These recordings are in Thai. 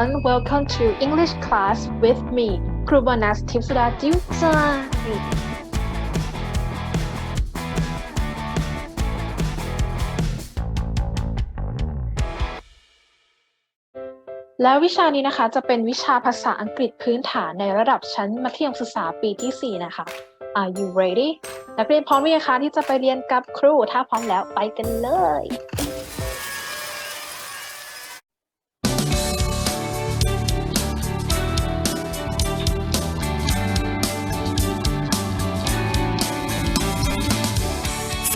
everyone welcome to English class with me, ครูโบนัสทิพย์สุดาจิ้วจ้าแล้ววิชานี้นะคะจะเป็นวิชาภาษาอังกฤษพื้นฐานในระดับชั้นมัธยมศึกษาปีที่ 4 นะคะ Are you ready นักเรียนพร้อมหรือยังคะที่จะไปเรียนกับครู ถ้าพร้อมแล้วไปกันเลย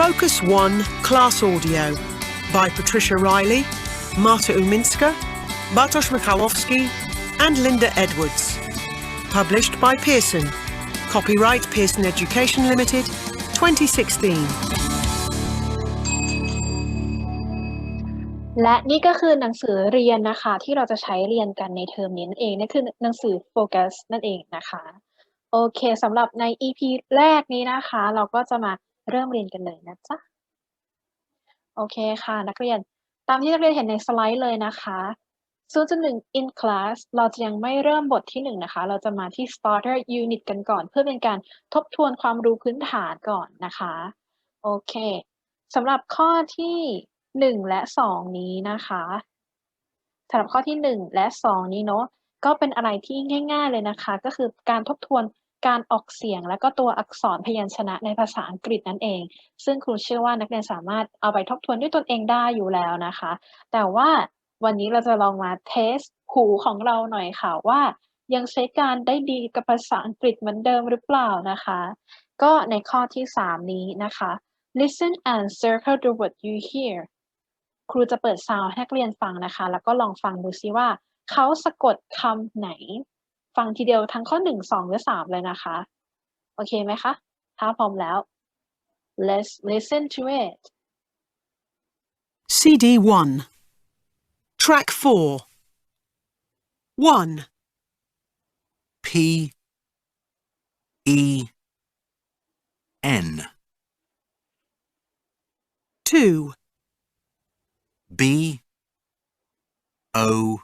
Focus 1 Class Audio by Patricia Riley, Marta Uminska, Bartosz Mikałowski, and Linda Edwards. Published by Pearson. Copyright Pearson Education Limited, 2016. และนี่ก็คือหนังสือเรียนนะคะ ที่เราจะใช้เรียนกันในเทอมนี้นั่นเองนั่นคือหนังสือโฟกัสนั่นเองนะคะ โอเคสำหรับใน EP แรกนี้นะคะ เราก็จะมา เริ่มเรียนกันเลยนะจ๊ะ โอเคค่ะ นักเรียน ตามที่นักเรียนเห็นในสไลด์เลยนะคะ0.1 in class เราจะยังไม่เริ่มบทที่ 1 นะคะ เราจะมาที่ starter unit กันก่อน เพื่อเป็นการทบทวนความรู้พื้นฐานก่อนนะคะ โอเคสำหรับข้อที่ 1 และ 2 นี้นะคะสำหรับข้อที่ 1 และ 2 นี้เนาะก็เป็นอะไรที่ง่าย ๆเลยนะคะ ก็คือการทบทวน การออกเสียงและก็ตัวอักษรพยัญชนะในภาษาอังกฤษนั่นเอง ซึ่งครูเชื่อว่านักเรียนสามารถเอาไปทบทวนด้วยตนเองได้อยู่แล้วนะคะ แต่ว่าวันนี้เราจะลองมาเทสหูของเราหน่อยค่ะว่า ยังใช้การได้ดีกับภาษาอังกฤษเหมือนเดิมหรือเปล่านะคะ ก็ในข้อที่ 3 นี้นะคะ listen and circle the word you hear ครูจะเปิดซาวให้นักเรียนฟังนะคะ แล้วก็ลองฟังดูซิว่าเขาสะกดคำไหน ฟังทีเดียวทั้งข้อ1 2หรือ3เลยนะคะ โอเคไหมคะ ถ้าพร้อมแล้ว let's listen to it CD 1. Track 4. 1. P E N 2. B O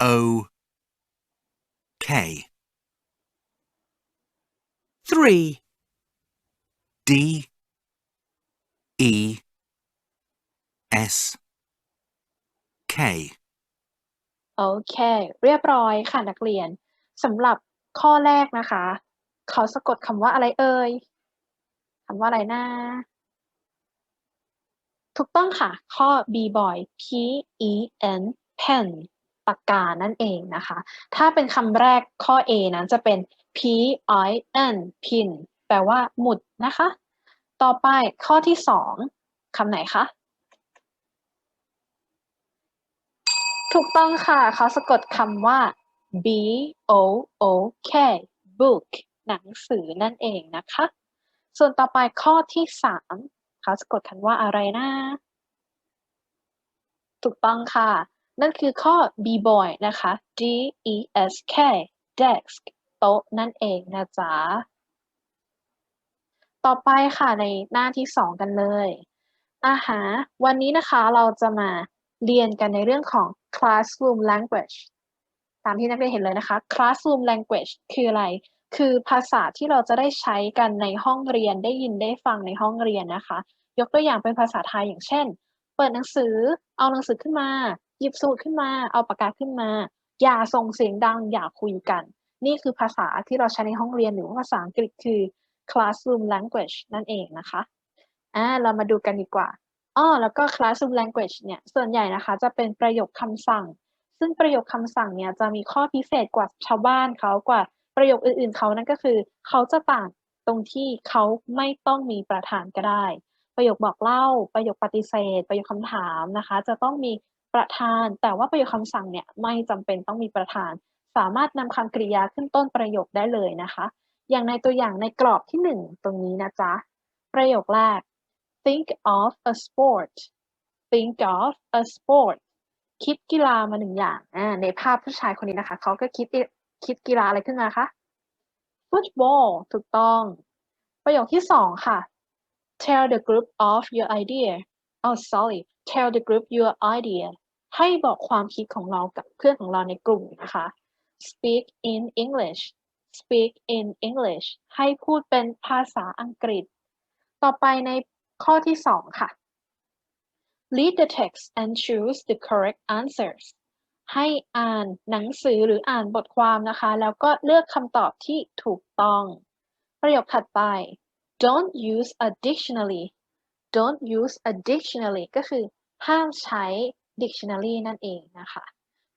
O K 3. D E S K โอเค เรียบร้อยค่ะนักเรียนสำหรับข้อแรกนะคะ เขาสะกดคำว่าอะไรเอ่ยคำว่าอะไรนะถูกต้องค่ะ ข้อ B boy P E N pen ปากกานั่นเองนะคะ ถ้าเป็นคำแรกข้อ A นั้นจะเป็น P I N pin แปลว่าหมุดนะคะ ต่อไปข้อที่สองคำไหนคะ ถูกต้องค่ะเขาสะกดคำว่า b o o k book หนังสือนั่นเองนะคะ ส่วนต่อไปข้อที่สามเขาสะกดคำว่าอะไรนะ ถูกต้องค่ะ นั่นคือข้อ b boy นะคะ d e s k desk โต๊ะนั่นเองนะจ๊ะ ต่อไปค่ะในหน้าที่สองกันเลยอาหาวันนี้นะคะเราจะมาเรียนกันในเรื่องของ classroom language ตามที่นักเรียนเห็นเลยนะคะ classroom language คืออะไร คือภาษาที่เราจะได้ใช้กันในห้องเรียนได้ยินได้ฟังในห้องเรียนนะคะ ยกตัวอย่างเป็นภาษาไทยอย่างเช่น เปิดหนังสือ เอาหนังสือขึ้นมา หยิบสมุดขึ้นมา เอาปากกาขึ้นมา อย่าส่งเสียงดัง อย่าคุยกัน นี่คือภาษาที่เราใช้ในห้องเรียนหรือว่าภาษาอังกฤษคือ classroom language นั่นเองนะคะอ่าเรามาดูกันดีกว่าอ้อแล้วก็ classroom language เนี่ยส่วนใหญ่นะคะจะเป็นประโยคคำสั่ง ซึ่งประโยคคำสั่งเนี่ยจะมีข้อพิเศษกว่าชาวบ้านเขากว่าประโยคอื่นๆเขานั่นก็คือ เขาจะต่างตรงที่เขาไม่ต้องมีประธานก็ได้ ประโยคบอกเล่า ประโยคปฏิเสธ ประโยคคำถามนะคะ จะต้องมี ประธาน แต่ว่าประโยคคำสั่งเนี่ยไม่จำเป็นต้องมีประธาน สามารถนำคำกริยาขึ้นต้นประโยคได้เลยนะคะ อย่างในตัวอย่างในกรอบที่หนึ่งตรงนี้นะจ๊ะ ประโยคแรก think of a sport think of a sport คิดกีฬามาหนึ่งอย่าง ในภาพผู้ชายคนนี้นะคะ เขาก็คิดคิดกีฬาอะไรขึ้นมาคะ football ถูกต้อง ประโยคที่สองค่ะ tell the group of your idea oh sorry tell the group your idea ให้บอกความคิดของเรากับเพื่อนของเราในกลุ่มนะคะ speak in English speak in English ให้พูดเป็นภาษาอังกฤษ ต่อไปในข้อที่สองค่ะ read the text and choose the correct answers ให้อ่านหนังสือหรืออ่านบทความนะคะ แล้วก็เลือกคำตอบที่ถูกต้อง ประโยคถัดไป don't use a dictionary don't use a dictionary ก็คือห้ามใช้ dictionary นั่นเองนะคะ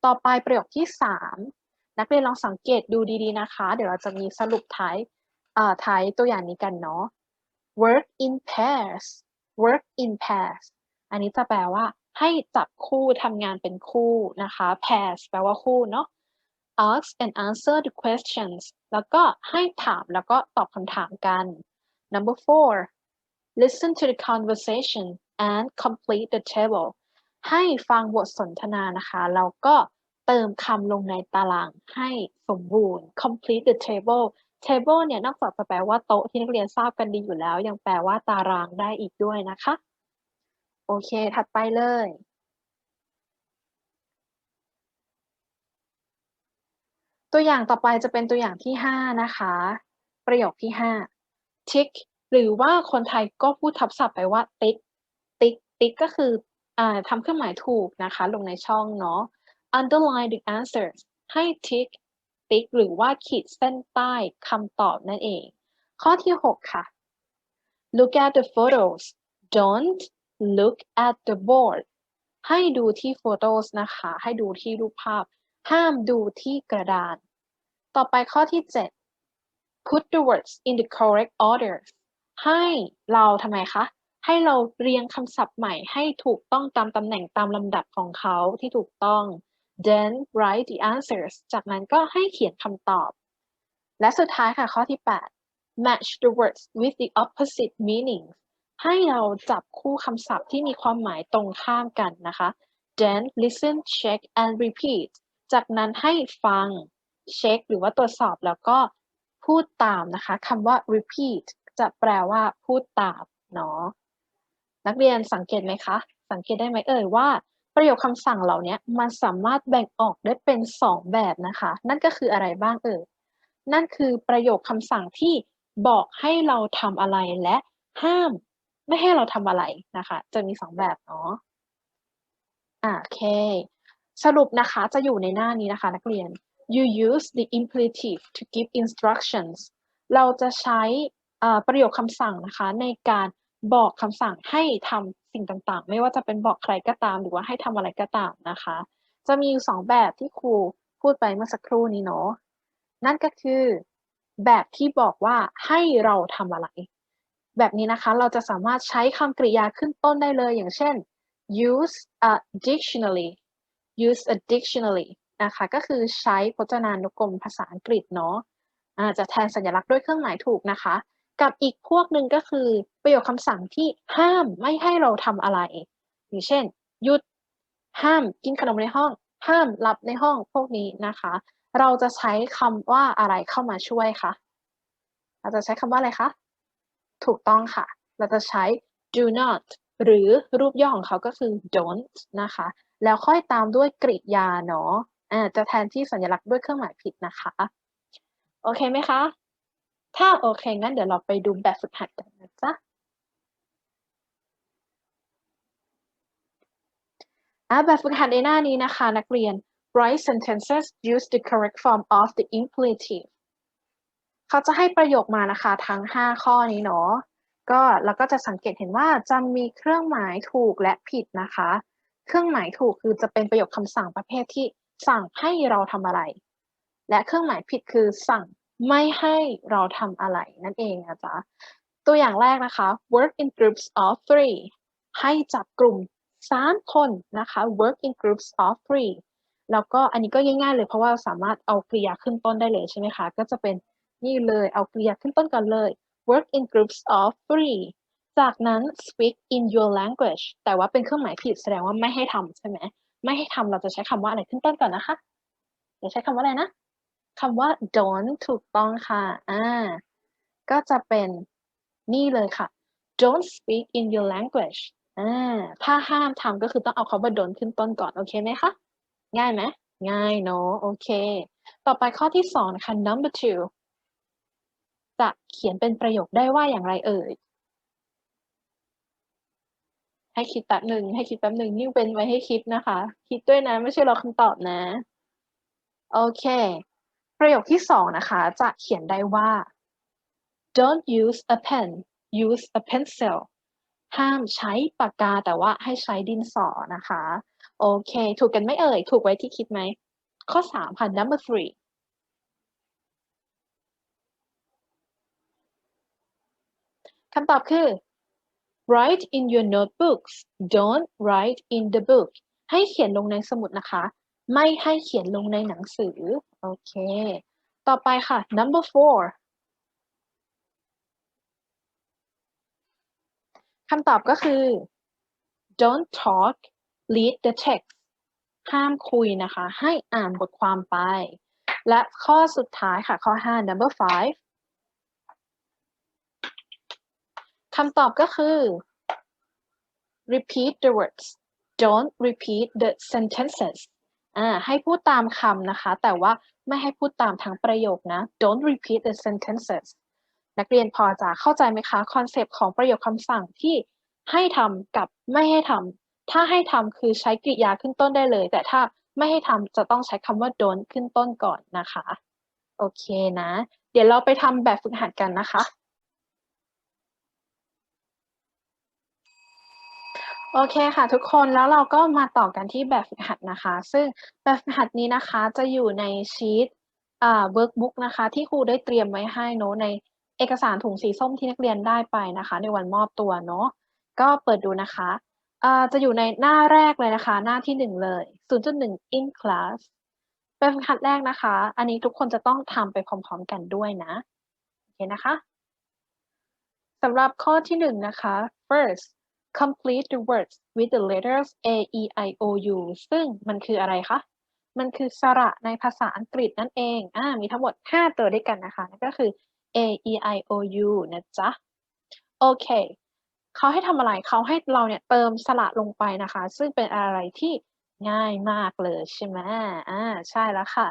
ต่อไปประโยคที่ 3 นักเรียนลองสังเกตดูดีๆนะคะ เดี๋ยวเราจะมีสรุปท้ายอ่าท้ายตัวอย่างนี้กันเนาะ work in pairs work in pairs อันนี้จะแปลว่าให้จับคู่ทำงานเป็นคู่นะคะ pairs แปลว่าคู่เนาะ ask and answer the questions แล้วก็ให้ถามแล้วก็ตอบคำถามกัน number four listen to the conversation and complete the table ให้ฟังบทสนทนานะคะ แล้วก็เติมคำลงในตารางให้สมบูรณ์ complete the table table เนี่ยนอกจากจะแปลว่าโต๊ะที่นักเรียนทราบกันดีอยู่แล้ว ยังแปลว่าตารางได้อีกด้วยนะคะ โอเค ถัดไปเลยตัวอย่างต่อไปจะเป็นตัวอย่างที่ 5 นะคะ ประโยคที่ 5 tick หรือว่าคนไทยก็พูดทับศัพท์ไปว่า ติ๊ก ติ๊ก ติ๊กก็คือ อ่าทำเครื่องหมายถูกนะคะ ลงในช่องเนาะ underline the answers ให้ tick ติ๊กหรือว่าขีดเส้นใต้คำตอบนั่นเอง ข้อที่ 6 ค่ะ look at the photos don't look at the board ให้ดูที่ photos นะคะ ให้ดูที่รูปภาพ ห้ามดูที่กระดาน ต่อไปข้อที่ 7 put the words in the correct order ให้เราทำไมคะ ให้เราเรียงคำศัพท์ใหม่ให้ถูกต้องตามตำแหน่งตามลำดับของเขาที่ถูกต้อง then write the answers จากนั้นก็ให้เขียนคำตอบ และสุดท้ายค่ะข้อที่ 8 match the words with the opposite meaning ให้เราจับคู่คำศัพท์ที่มีความหมายตรงข้ามกันนะคะ then listen check and repeat จากนั้นให้ฟังเช็คหรือว่าตรวจสอบแล้วก็พูดตามนะคะคำว่า repeat จะแปลว่าพูดตามเนาะ นักเรียนสังเกตไหมคะ สังเกตได้ไหมเอ่ยว่า ประโยคคำสั่งเหล่านี้มันสามารถแบ่งออกได้เป็น 2 แบบนะคะ นั่นก็คืออะไรบ้างเอ่ยนั่นคือประโยคคำสั่งที่บอกให้เราทำอะไรและห้ามไม่ให้เราทำอะไรนะคะ จะมี 2 แบบเนาะโอเค สรุปนะคะจะอยู่ในหน้านี้นะคะ นักเรียน you use the imperative to give instructions เราจะใช้ประโยคคำสั่งนะคะในการ บอกคำสั่งให้ทำสิ่งต่างๆ ไม่ว่าจะเป็นบอกใครก็ตาม หรือว่าให้ทำอะไรก็ตามนะคะ จะมีอยู่สองแบบที่ครูพูดไปเมื่อสักครู่นี้เนาะนั่นก็คือแบบที่บอกว่าให้เราทำอะไร แบบนี้นะคะเราจะสามารถใช้คำกริยาขึ้นต้นได้เลย อย่างเช่น use a dictionary use a dictionary นะคะก็คือใช้พจนานุกรมภาษาอังกฤษเนาะะจะแทนสัญลักษณ์ด้วยเครื่องหมายถูกนะคะ กับอีกพวกหนึ่งก็คือประโยคคำสั่งที่ห้ามไม่ให้เราทำอะไร อย่างเช่น หยุด ห้ามกินขนมในห้อง ห้ามหลับในห้องพวกนี้นะคะ เราจะใช้คำว่าอะไรเข้ามาช่วยคะเราจะใช้คำว่าอะไรคะ ถูกต้องค่ะ เราจะใช้ do not หรือรูปย่อของเขาก็คือ don't นะคะ แล้วค่อยตามด้วยกริยาเนาะจะแทนที่สัญลักษณ์ด้วยเครื่องหมายผิดนะคะ โอเคไหมคะ ถ้าโอเคงั้นเดี๋ยวเราไปดูแบบฝึกหัดกันนะจ๊ะอ่าแบบฝึกหัดในหน้านี้นะคะ นักเรียน write sentences use the correct form of the imperative เขาจะให้ประโยคมานะคะทั้ง 5 ข้อนี้เนาะก็เราก็จะสังเกตเห็นว่าจะมีเครื่องหมายถูกและผิดนะคะ เครื่องหมายถูกคือจะเป็นประโยคคำสั่งประเภทที่สั่งให้เราทำอะไร และเครื่องหมายผิดคือสั่ง ไม่ให้เราทำอะไรนั่นเองนะจ๊ะตัวอย่างแรกนะคะ work in groups of three ให้จับกลุ่ม 3 คนนะคะ work in groups of three แล้วก็อันนี้ก็ง่ายๆเลยเพราะว่าสามารถเอากริยาขึ้นต้นได้เลยใช่ไหมคะ ก็จะเป็นนี่เลยเอากริยาขึ้นต้นก่อนเลย work in groups of three จากนั้น speak in your language แต่ว่าเป็นเครื่องหมายผิดแสดงว่าไม่ให้ทำใช่ไหม ไม่ให้ทำเราจะใช้คำว่าอะไรขึ้นต้นก่อนนะคะ จะใช้คำว่าอะไรนะ คำว่า don't ถูกต้องค่ะอ่าก็จะเป็นนี่เลยค่ะ don't speak in your language อ่าถ้าห้ามทำก็คือต้องเอาคำว่า don't ขึ้นต้นก่อน โอเคไหมคะ ง่ายไหมง่ายเนอะโอเค ต่อไปข้อที่สองนะคะ number two จะเขียนเป็นประโยคได้ว่าอย่างไรเอ่ย ให้คิดแป๊บหนึ่งให้คิดแป๊บหนึ่งนี่เว้นไว้ให้คิดนะคะ คิดด้วยนะ ไม่ใช่รอคำตอบนะ โอเค ประโยคที่สองนะคะจะเขียนได้ว่า don't use a pen use a pencil ห้ามใช้ปากกาแต่ว่าให้ใช้ดินสอนะคะ โอเค ถูกกันไม่เอ่ย ถูกไว้ที่คิดไหม ข้อสามค่ะ number three คำตอบคือ write in your notebooks don't write in the book ให้เขียนลงในสมุดนะคะ ไม่ให้เขียนลงในหนังสือ โอเค ต่อไปค่ะ number four คำตอบก็คือ don't talk read the text ห้ามคุยนะคะ ให้อ่านบทความไป และข้อสุดท้ายค่ะ ข้อ 5 number five คำตอบก็คือ repeat the words don't repeat the sentences อ่าให้พูดตามคำนะคะ แต่ว่าไม่ให้พูดตามทั้งประโยคนะ don't repeat the sentences นักเรียนพอจะเข้าใจไหมคะคอนเซปต์ของประโยคคำสั่งที่ให้ทำกับไม่ให้ทำถ้าให้ทำคือใช้กริยาขึ้นต้นได้เลย แต่ถ้าไม่ให้ทำจะต้องใช้คำว่า don't ขึ้นต้นก่อนนะคะ โอเคนะ เดี๋ยวเราไปทำแบบฝึกหัดกันนะคะ โอเคค่ะทุกคนแล้วเราก็มาต่อกันที่แบบฝึกหัดนะคะ ซึ่งแบบฝึกหัดนี้นะคะจะอยู่ในชีตอ่าเวิร์กบุ๊กนะคะ ที่ครูได้เตรียมไว้ให้เนอะในเอกสารถุงสีส้มที่นักเรียนได้ไปนะคะ ในวันมอบตัวเนาะก็เปิดดูนะคะอ่าจะอยู่ในหน้าแรกเลยนะคะ หน้าที่หนึ่งเลย 0.1 in class แบบฝึกหัดแรกนะคะ อันนี้ทุกคนจะต้องทำไปพร้อมๆกันด้วยนะโอเคนะคะสำหรับข้อที่หนึ่งนะคะ first complete the words with the letters A E I O U ซึ่งมันคืออะไรคะ มันคือสระในภาษาอังกฤษนั่นเอง อ่า มีทั้งหมด 5 ตัวด้วยกันนะคะ นั่นก็คือ A E I O U นะจ๊ะ โอเค เขาให้ทำอะไร เขาให้เราเนี่ยเติมสระลงไปนะคะ ซึ่งเป็นอะไรที่ง่ายมากเลยใช่ไหมอ่า ใช่แล้วค่ะ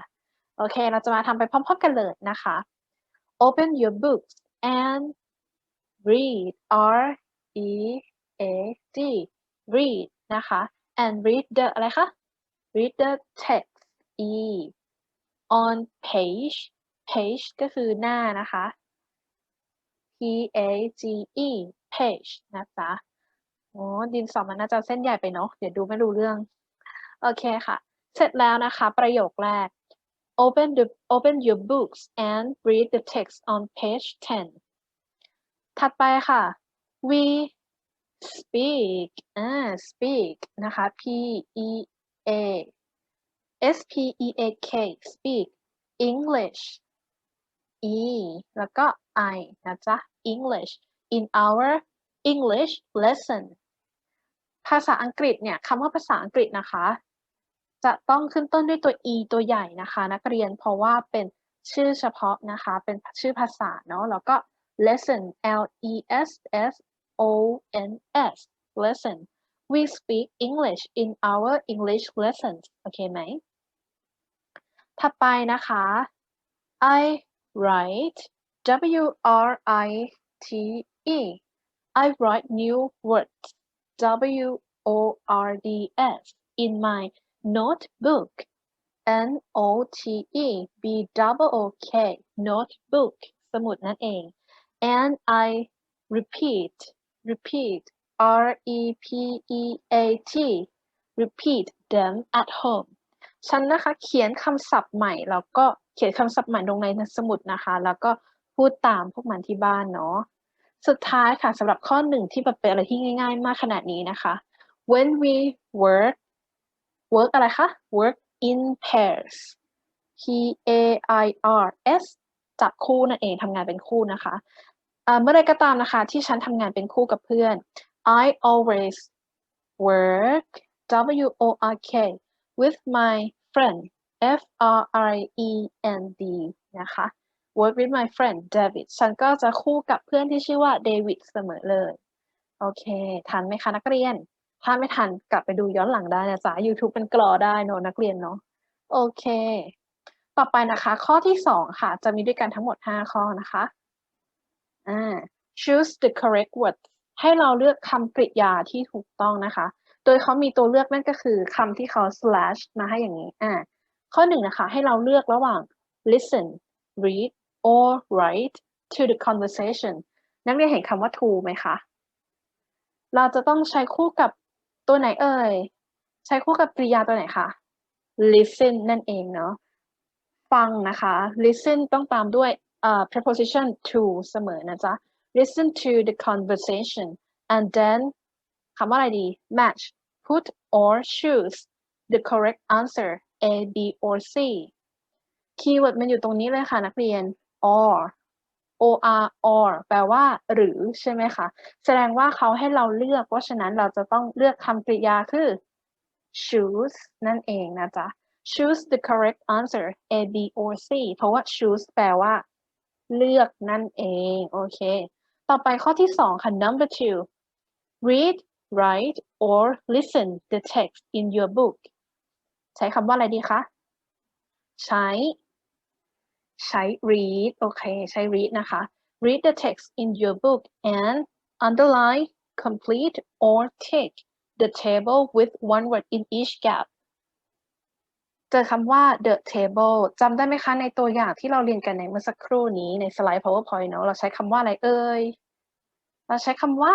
โอเค เราจะมาทำไปพร้อมๆกันเลยนะคะ Open your books and read R E A D read นะคะ and read the อะไรคะ read the text E on page page ก็คือหน้านะคะ P A G E page นะจ๊ะโอ้ดินสอมันน่าจะเส้นใหญ่ไปเนาะ เดี๋ยวดูไม่รู้เรื่อง โอเคค่ะ เสร็จแล้วนะคะ ประโยคแรก open the open your books and read the text on page 10 ถัดไปค่ะ we speak อ่า speak นะคะ P E A S P E A K speak English E แล้วก็ I นะจ๊ะ English in our English lesson ภาษาอังกฤษเนี่ยคำว่าภาษาอังกฤษนะคะ จะต้องขึ้นต้นด้วยตัว e ตัวใหญ่นะคะ นักเรียนเพราะว่าเป็นชื่อเฉพาะนะคะ เป็นชื่อภาษาเนาะแล้วก็ lesson L E S S O N S lesson we speak English in our English lessons โอเคไหม ถัดไปนะคะ I write W R I T E I write new words W O R D S in my notebook N O T E B double O K notebook สมุดนั่นเอง and I repeat repeat R E P E A T repeat them at home ฉันนะคะเขียนคำศัพท์ใหม่ แล้วก็เขียนคำศัพท์ใหม่ลงในสมุดนะคะ แล้วก็พูดตามพวกมันที่บ้านเนาะ สุดท้ายค่ะสำหรับข้อหนึ่งที่แบบเป็นอะไรที่ง่ายๆ มากขนาดนี้นะคะ when we work work อะไรคะ work in pairs P A I R S จับคู่นั่นเองทำงานเป็นคู่นะคะ เมื่อไรก็ตามนะคะ ที่ฉันทำงานเป็นคู่กับเพื่อน I always work W O R K with my friend F R I E N D นะคะ work with my friend David ฉันก็จะคู่กับเพื่อนที่ชื่อว่าเดวิดเสมอเลย โอเค ทันไหมคะ นักเรียน ถ้าไม่ทันกลับไปดูย้อนหลังได้นะจ๊ะ YouTube เป็นกรอได้เนอะนักเรียนเนาะ โอเค ต่อไปนะคะ ข้อที่สองค่ะ จะมีด้วยกันทั้งหมด 5 ข้อนะคะ อ่า choose the correct word ให้เราเลือกคำกริยาที่ถูกต้องนะคะ โดยเขามีตัวเลือกนั่นก็คือคำที่เขา slash มาให้อย่างนี้ อ่า ข้อหนึ่งนะคะ ให้เราเลือกระหว่าง listen read or write to the conversation นักเรียนเห็นคำว่า to ไหมคะ เราจะต้องใช้คู่กับตัวไหนเอ่ย ใช้คู่กับกริยาตัวไหนคะ listen นั่นเองเนาะ ฟังนะคะ listen ต้องตามด้วย เอ่อ preposition to เสมอนะจ๊ะ listen to the conversation and then คำว่าอะไรดี match put or choose the correct answer A B or C คีย์เวิร์ดมันอยู่ตรงนี้เลยค่ะนักเรียน or or or แปลว่า หรือใช่ไหมคะ แสดงว่าเขาให้เราเลือก เพราะฉะนั้นเราจะต้องเลือกคำกริยาคือ choose นั่นเองนะจ๊ะ choose the correct answer A B or C เพราะว่า choose แปลว่า เลือกนั่นเอง โอเค ต่อไปข้อที่สองค่ะ number two read write or listen the text in your book ใช้คำว่าอะไรดีคะ ใช้ ใช้ read โอเค ใช้ read นะคะ read the text in your book and underline complete or tick the table with one word in each gap เจอคำว่า the table จำได้ไหมคะในตัวอย่างที่เราเรียนกันในเมื่อสักครู่นี้ในสไลด์ powerpoint เนอะเราใช้คำว่าอะไรเอ่ย เราใช้คำว่า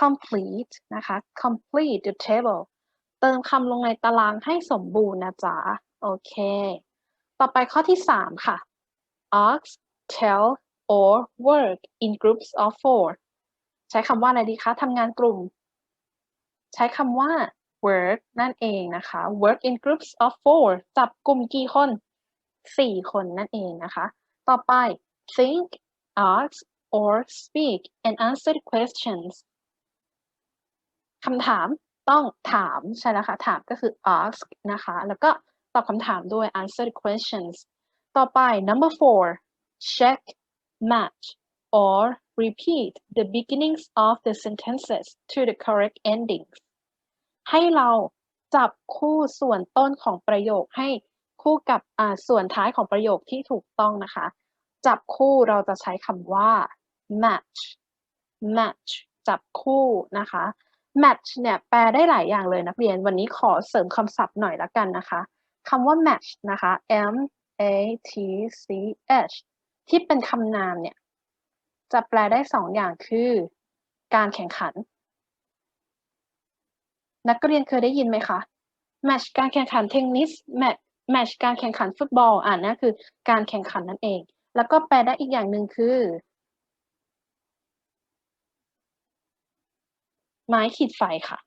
complete นะคะ complete the table เติมคำลงในตารางให้สมบูรณ์นะจ๊ะ โอเค ต่อไปข้อที่ 3 ค่ะ ask tell or work in groups of four ใช้คำว่าอะไรดีคะทำงานกลุ่ม ใช้คำว่า work นั่นเองนะคะ work in groups of four จับกลุ่มกี่คนสี่คนนั่นเองนะคะ ต่อไป think ask or speak and answer the questions คำถามต้องถามใช่แล้วค่ะ ถามก็คือ ask นะคะ แล้วก็ตอบคำถามด้วย answer the questions ต่อไป number four check match or repeat the beginnings of the sentences to the correct endings ให้เราจับคู่ส่วนต้นของประโยคให้คู่กับอ่าส่วนท้ายของประโยคที่ถูกต้องนะคะ จับคู่เราจะใช้คำว่า match match จับคู่นะคะ match เนี่ยแปลได้หลายอย่างเลยนักเรียน วันนี้ขอเสริมคำศัพท์หน่อยละกันนะคะคำว่า match นะคะ M A T C H ที่เป็นคำนามเนี่ย จะแปลได้สองอย่างคือ การแข่งขัน นักเรียนเคยได้ยินไหมคะ match การแข่งขันเทนนิส match การแข่งขันฟุตบอลอ่านนั่นคือการแข่งขันนั่นเอง แล้วก็แปลได้อีกอย่างหนึ่งคือ ไม้ขีดไฟค่ะ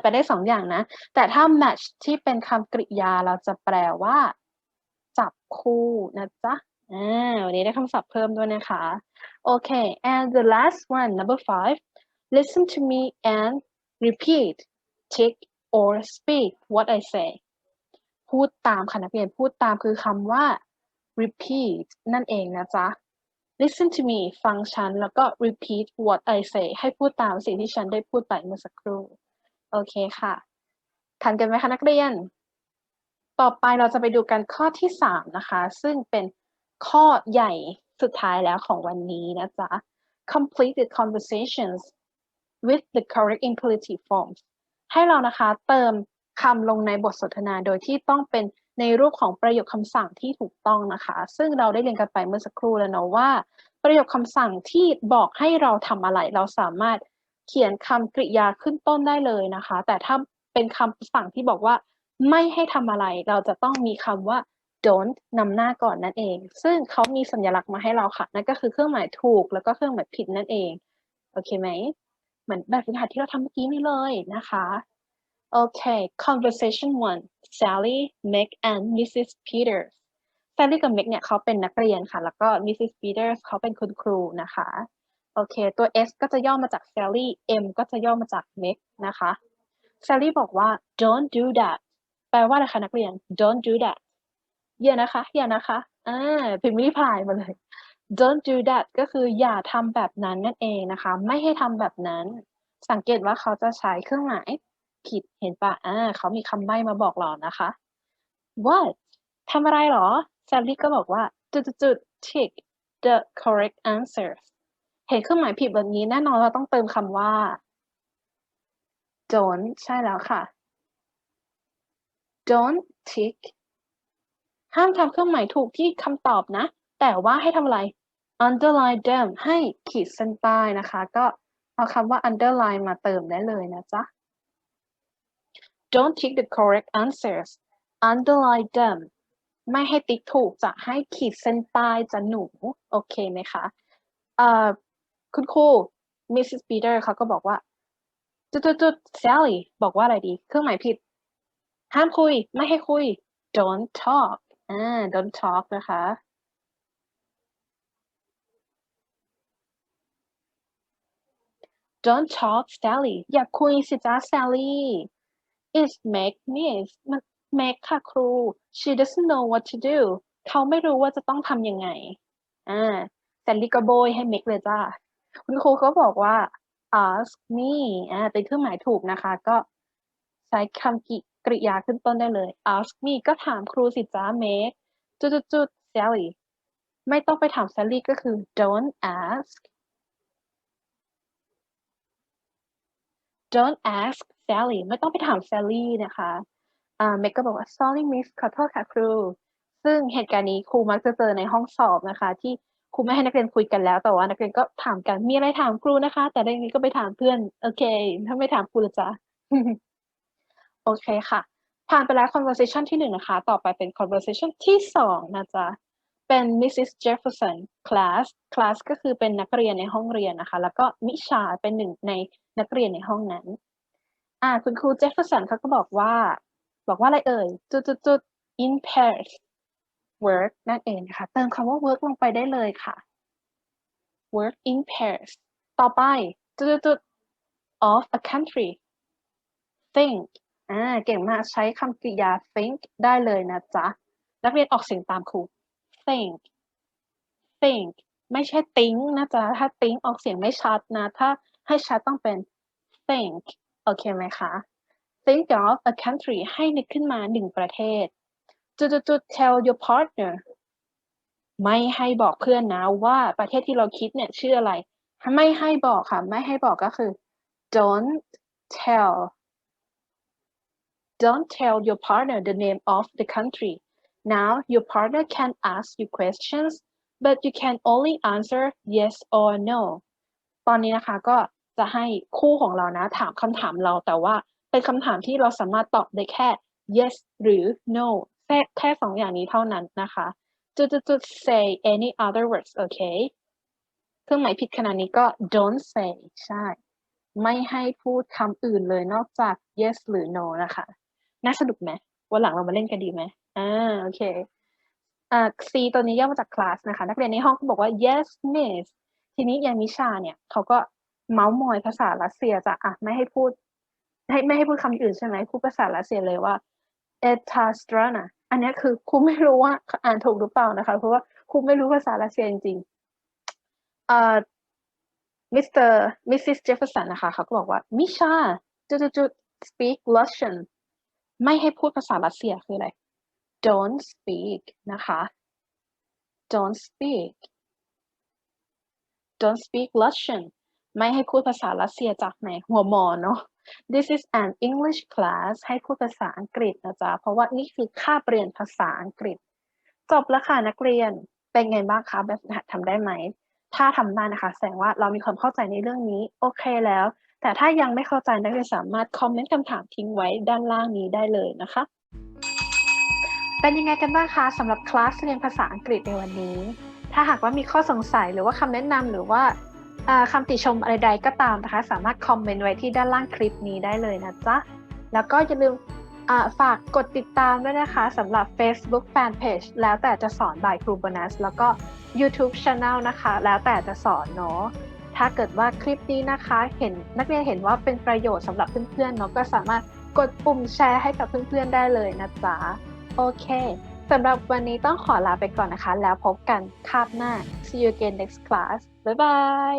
แปลได้สองอย่างนะ แต่ถ้า match ที่เป็นคำกริยาเราจะแปลว่า จับคู่นะจ๊ะวันนี้ได้คำศัพท์เพิ่มด้วยนะคะ โอเค and the last one number five listen to me and repeat tick or speak what I say พูดตามค่ะนักเรียนพูดตามคือคำว่า repeat นั่นเองนะจ๊ะ listen to me ฟังฉัน แล้วก็ repeat what I say ให้พูดตามสิ่งที่ฉันได้พูดไปเมื่อสักครู่ โอเคค่ะ ทันกันไหมคะนักเรียน ต่อไปเราจะไปดูกันข้อที่ 3 นะคะ ซึ่งเป็นข้อใหญ่สุดท้ายแล้วของวันนี้นะจ๊ะ complete the conversations with the correct imperative forms ให้เรานะคะเติมคำลงในบทสนทนาโดยที่ต้องเป็นในรูปของประโยคคำสั่งที่ถูกต้องนะคะ ซึ่งเราได้เรียนกันไปเมื่อสักครู่แล้วเนาะว่า ประโยคคำสั่งที่บอกให้เราทำอะไร เราสามารถเขียนคำกริยาขึ้นต้นได้เลยนะคะ แต่ถ้าเป็นคำสั่งที่บอกว่า ไม่ให้ทำอะไร เราจะต้องมีคำว่า don't นำหน้าก่อนนั่นเอง ซึ่งเขามีสัญลักษณ์มาให้เราค่ะ นั่นก็คือเครื่องหมายถูกแล้วก็เครื่องหมายผิดนั่นเอง โอเคไหม เหมือนแบบฝึกหัดที่เราทำเมื่อกี้นี่เลยนะคะโอเค conversation one Sally Meg and Mrs. Peters Sally กับ Meg เนี่ยเขาเป็นนักเรียนค่ะ แล้วก็ Mrs. Peters เขาเป็นคุณครูนะคะโอเค ตัว S ก็จะย่อมาจาก Sally M ก็จะย่อมาจาก Meg นะคะ Sally บอกว่า don't do that แปลว่าอะไรคะนักเรียน don't do that อย่านะคะ อย่านะคะอ่าพิมพ์รีพายมาเลย don't do that ก็คืออย่าทำแบบนั้นนั่นเองนะคะ ไม่ให้ทำแบบนั้น สังเกตว่าเขาจะใช้เครื่องหมายผิดเห็นปะอ่าเขามีคำใบ้มาบอกเรานะคะ what ทำอะไรหรอแซลลี่ก็บอกว่าจุดจุด tick the correct answer เห็นเครื่องหมายผิดแบบนี้แน่นอนเราต้องเติมคำว่า don't ใช่แล้วค่ะ don't tick ห้ามทำเครื่องหมายถูกที่คำตอบนะ แต่ว่าให้ทำอะไร underline them ให้ขีดเส้นใต้นะคะ ก็เอาคำว่า underline มาเติมได้เลยนะจ๊ะ don't tick the correct answers underline them ไม่ให้ติ๊กถูกจะให้ขีดเส้นใต้จะหนู โอเคไหมคะเอ่อคุณครู Mrs. Peter เขาก็บอกว่าจุดจุด Sally บอกว่าอะไรดี เครื่องหมายผิด ห้ามคุย ไม่ให้คุย don't talk อ่า don't talk นะคะ don't talk Sally อย่าคุยสิจ้า Sally is Meg miss มัน Meg ค่ะครู she doesn't know what to do เขาไม่รู้ว่าจะต้องทำยังไงอ่า Sally ก็โบยให้ Meg เลยจ้าคุณครูเขาบอกว่า ask me อ่าเป็นเครื่องหมายถูกนะคะ ก็ใช้คำกริยาขึ้นต้นได้เลย ask me ก็ถามครูสิจ้า Meg จุดจุดจุด Sally ไม่ต้องไปถาม Sally ก็คือ don't ask don't ask Sally ไม่ต้องไปถาม Sally นะคะอ่าเมกก็บอกว่า sorry miss ขอโทษค่ะครู ซึ่งเหตุการณ์นี้ครูมักจะเจอในห้องสอบนะคะ ที่ครูไม่ให้นักเรียนคุยกันแล้ว แต่ว่านักเรียนก็ถามกันมีอะไรถามครูนะคะ แต่ในนี้ก็ไปถามเพื่อนโอเค ถ้าไม่ถามครูละจ๊ะโอเคค่ะ ผ่านไปแล้ว conversation ที่หนึ่งนะคะ ต่อไปเป็น conversation ที่สองนะจ๊ะ เป็น Mrs. Jefferson class class ก็คือเป็นนักเรียนในห้องเรียนนะคะ แล้วก็มิชาเป็นหนึ่งในนักเรียนในห้องนั้น อ่า คุณครู Jefferson เขาก็บอกว่า บอกว่าอะไรเอ่ย จุดจุดจุด in pairs work นั่นเองนะคะเติมคำว่า work ลงไปได้เลยค่ะ work in pairs ต่อไปจุดจุดจุด of a country think อ่า เก่งมาก ใช้คำกริยา think ได้เลยนะจ๊ะ นักเรียนออกเสียงตามครู think think ไม่ใช่ think นะจ๊ะถ้า think ออกเสียงไม่ชัดนะ ถ้าให้ชัดต้องเป็น think โอเคไหมคะ think of a country ให้นึกขึ้นมาหนึ่งประเทศจุดจุดจุด tell your partner ไม่ให้บอกเพื่อนนะว่าประเทศที่เราคิดเนี่ยชื่ออะไร ไม่ให้บอกค่ะ ไม่ให้บอกก็คือ don't tell don't tell your partner the name of the country now your partner can ask you questions but you can only answer yes or no ตอนนี้นะคะก็จะให้คู่ของเรานะถามคำถามเราแต่ว่าเป็นคำถามที่เราสามารถตอบได้แค่ yes หรือ no แค่แค่สองอย่างนี้เท่านั้นนะคะจุดจุดจุด say any other words okay เครื่องหมายผิดขนาดนี้ก็ don't say ใช่ ไม่ให้พูดคำอื่นเลยนอกจาก yes หรือ no นะคะ น่าสนุกไหมวันหลังเรามาเล่นกันดีไหม อ่าโอเคอ่า C ตัวนี้ย่อมาจาก class นะคะ นักเรียนในห้องบอกว่า yes miss ทีนี้ยามิชาเนี่ยเขาก็เมาส์มอยภาษารัสเซียจะอะไม่ให้พูดให้ไม่ให้พูดคำอื่นใช่ไหมพูดภาษารัสเซียเลยว่า e t a s t r a n a อันนี้คือครูไม่รู้ว่าอ่านถูกหรือเปล่านะคะ เพราะว่าครูไม่รู้ภาษารัสเซียจริงๆอ่ามิสเตอร์มิสซิสเจฟเฟอร์สันนะคะเขาก็บอกว่ามิชาจุดจุด speak Russian ไม่ให้พูดภาษารัสเซียคืออะไร don't speak นะคะ don't speak don't speak Russian ไม่ให้พูดภาษารัสเซียจากไหนหัวหมอเนาะ this is an English class ให้พูดภาษาอังกฤษนะจ๊ะ เพราะว่านี่คือค่าเรียนภาษาอังกฤษ จบแล้วค่ะนักเรียน เป็นไงบ้างคะ แบบหัดทำได้ไหม ถ้าทำได้นะคะ แสดงว่าเรามีความเข้าใจในเรื่องนี้ โอเคแล้ว แต่ถ้ายังไม่เข้าใจนักเรียนสามารถคอมเมนต์คำถามทิ้งไว้ด้านล่างนี้ได้เลยนะคะ เป็นยังไงกันบ้างคะสำหรับคลาสเรียนภาษาอังกฤษในวันนี้ ถ้าหากว่ามีข้อสงสัยหรือว่าคำแนะนำหรือว่าคำติชมอะไรใดก็ตามนะคะ สามารถคอมเมนต์ไว้ที่ด้านล่างคลิปนี้ได้เลยนะจ๊ะ แล้วก็อย่าลืมฝากกดติดตามด้วยนะคะสำหรับ Facebook Fanpage แล้วแต่จะสอนบายครูโบนัสแล้วก็ YouTube Channel นะคะ แล้วแต่จะสอนเนาะถ้าเกิดว่าคลิปนี้นะคะเห็นนักเรียนเห็นว่าเป็นประโยชน์สำหรับเพื่อนๆเนาะก็สามารถกดปุ่มแชร์ให้กับเพื่อนๆได้เลยนะจ๊ะ โอเคสำหรับวันนี้ต้องขอลาไปก่อนนะคะ แล้วพบกันคาบหน้า see you again next class บ๊ายบาย